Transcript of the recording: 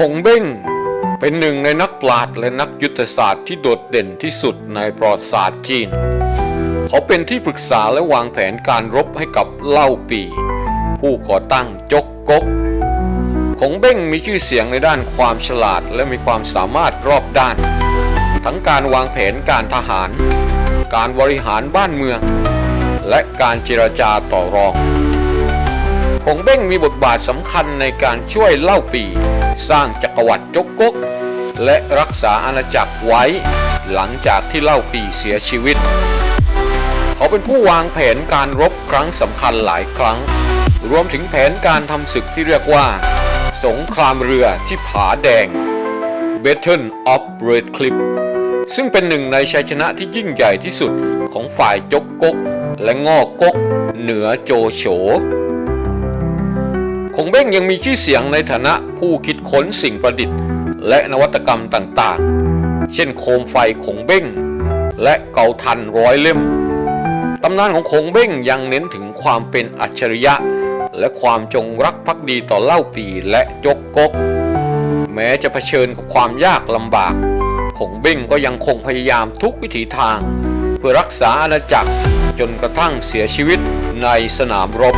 คงเบ้ง เป็นหนึ่งในนักปราชญ์และนักยุทธศาสตร์ที่โดดเด่นที่สุดในประวัติศาสตร์จีน เขาเป็นที่ปรึกษาและวางแผนการรบให้กับเล่าปี ผู้ก่อตั้งจกกกคงเบ้งมีชื่อเสียงในด้านความฉลาดและมีความสามารถรอบด้าน ทั้งการวางแผนการทหาร การบริหารบ้านเมือง และการเจรจาต่อรอง คงเบ้งมีบทบาทสำคัญในการช่วยเล่าปี สร้างจักรวรรดิจกกก และรักษาอาณาจักรไว้ หลังจากที่เล่าปีเสียชีวิต เขาเป็นผู้วางแผนการรบครั้งสำคัญหลายครั้ง รวมถึงแผนการทำศึกที่เรียกว่า สงครามเรือที่ผาแดง Battle of Red Cliff ซึ่งเป็นหนึ่งในชัยชนะที่ยิ่งใหญ่ที่สุดของฝ่ายจกกก และงอกก เหนือโจโฉ คงเบ้งยังมีชื่อเสียงในฐานะผู้คิดค้นสิ่งประดิษฐ์ และนวัตกรรมต่างๆ เช่นโคมไฟคงเบ้ง และเกาทันร้อยเล่ม ตำนานของคงเบ้งยังเน้นถึงความเป็นอัจฉริยะ และความจงรักภักดีต่อเล่าปีและจกกก แม้จะเผชิญกับความยากลำบากคงเบ้งก็ยังคงพยายามทุกวิถีทาง เพื่อรักษาอาณาจักรจนกระทั่งเสียชีวิตในสนามรบ